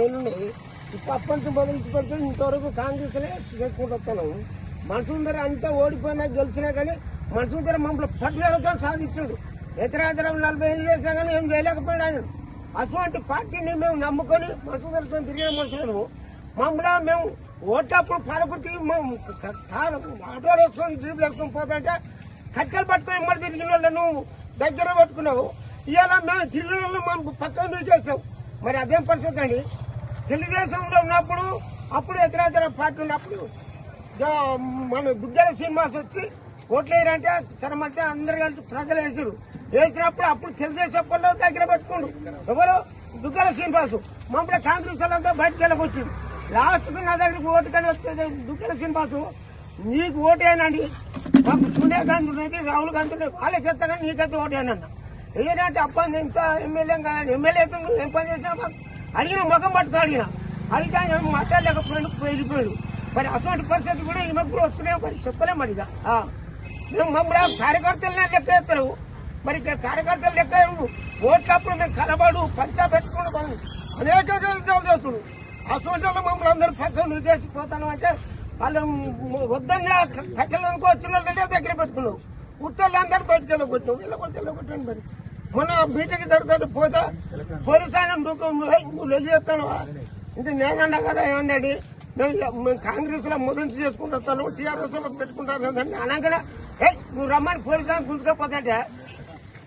ఏళ్ళు ఉన్నాయి ఇప్పుడు అప్పటి నుంచి మొదలు పెడితే ఇంతవరకు కాంగ్రెస్లే చేసుకుంటూ వస్తున్నాం మనసుందర అంతా ఓడిపోయినా గెలిచినా కానీ మనసుందర మమ్మల్ని పట్టుదలతో సాధించాడు. ఇతరాతరం నలభై ఏళ్ళు చేసినా కానీ ఏం చేయలేకపోయాడు ఆయన. అటువంటి పార్టీని మేము నమ్ముకొని మనసుందరతో తిరిగిన మనుషులను మమ్మల్ని మేము ఓటప్పుడు పరపతి మేము ఆటోలు వేసుకొని జీపులు వేసుకొని పోతుంటే కట్టెలు పట్టుకొని మరి తిరిగిన వాళ్ళు నువ్వు దగ్గర పట్టుకున్నావు. ఇవాళ మేము తిరిగిన వాళ్ళు మనం పక్కన నువ్వు మరి అదేం పరిస్థితి అండి? తెలుగుదేశంలో ఉన్నప్పుడు అప్పుడు ఇతర పార్టీ ఉన్నప్పుడు మన గుడ్డల శ్రీనివాస్ వచ్చి ఓట్లు వేయరంటే అందరు కలిసి ప్రజలు వేసారు వేసినప్పుడు అప్పుడు తెలుగుదేశం పనులు దగ్గర పెట్టుకోండు ఎవరు? దుగ్గల శ్రీనివాసు. మమ్మల్ని కాంగ్రెస్ వాళ్ళంతా బయటకు వెళ్ళకొచ్చిండు లాస్ట్ నా దగ్గరికి ఓటు కానీ వస్తే దుగ్గల శ్రీనివాసు నీకు ఓటేనండి మాకు సోనియా గాంధీ ఉన్నది రాహుల్ గాంధీ ఉన్నది వాళ్ళకి ఎత్తా కానీ నీకైతే ఓటేనన్నా ఏదంటే అప్పని ఇంత ఎమ్మెల్యే కాదని ఎమ్మెల్యే అయితే నువ్వు ఏం పని చేసినా మాకు అడిగిన ముఖం పట్టుకు అడిగిన. అడిగితే మాట్లాడలేకపోయాడు వెళ్ళిపోయాడు మరి అటువంటి పరిస్థితి కూడా ఈమెకు కూడా వస్తున్నాయి మరి చెప్పలేం మరి ఇక. మేము మమ్మల్ని కార్యకర్తలనే లెక్క ఎత్తారు మరి కార్యకర్తలు లెక్క ఓట్లప్పుడు మేము కలబడు పంచా పెట్టుకుని మనం అనేక చేస్తున్నాడు చేస్తుడు అటువంటి వాళ్ళు మమ్మల్ని అందరూ పక్కన నిర్దేశిపోతాను అంటే వాళ్ళు వద్దన్న కట్టెలు అనుకో వచ్చిన వాళ్ళంటే దగ్గర పెట్టుకున్నావు ఉత్తర్లు అందరూ బయటకు వెళ్ళగొట్టావు వెళ్ళగొట్టి వెళ్ళగొట్టాను మరి. మొన్న బీటకి జరుగుతాడు పోతే పోలీసు ఆయన నువ్వు నువ్వు వెళ్ళి అంటే నేనన్నా కదా ఏమన్నాడు మేము కాంగ్రెస్లో మొదటి చేసుకుంటాను టీఆర్ఎస్లో పెట్టుకుంటాను అని అనగానే ఏ నువ్వు రమ్మని పోలీసు ఆయన గుంజుకపోతే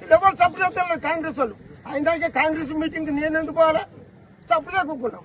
ఎవరు సపోర్ట్ చేస్తారు కాంగ్రెస్ వాళ్ళు? ఆయన కాంగ్రెస్ మీటింగ్ నేను ఎందుకు పోవాలా? సపోర్ట్ చేయకుండా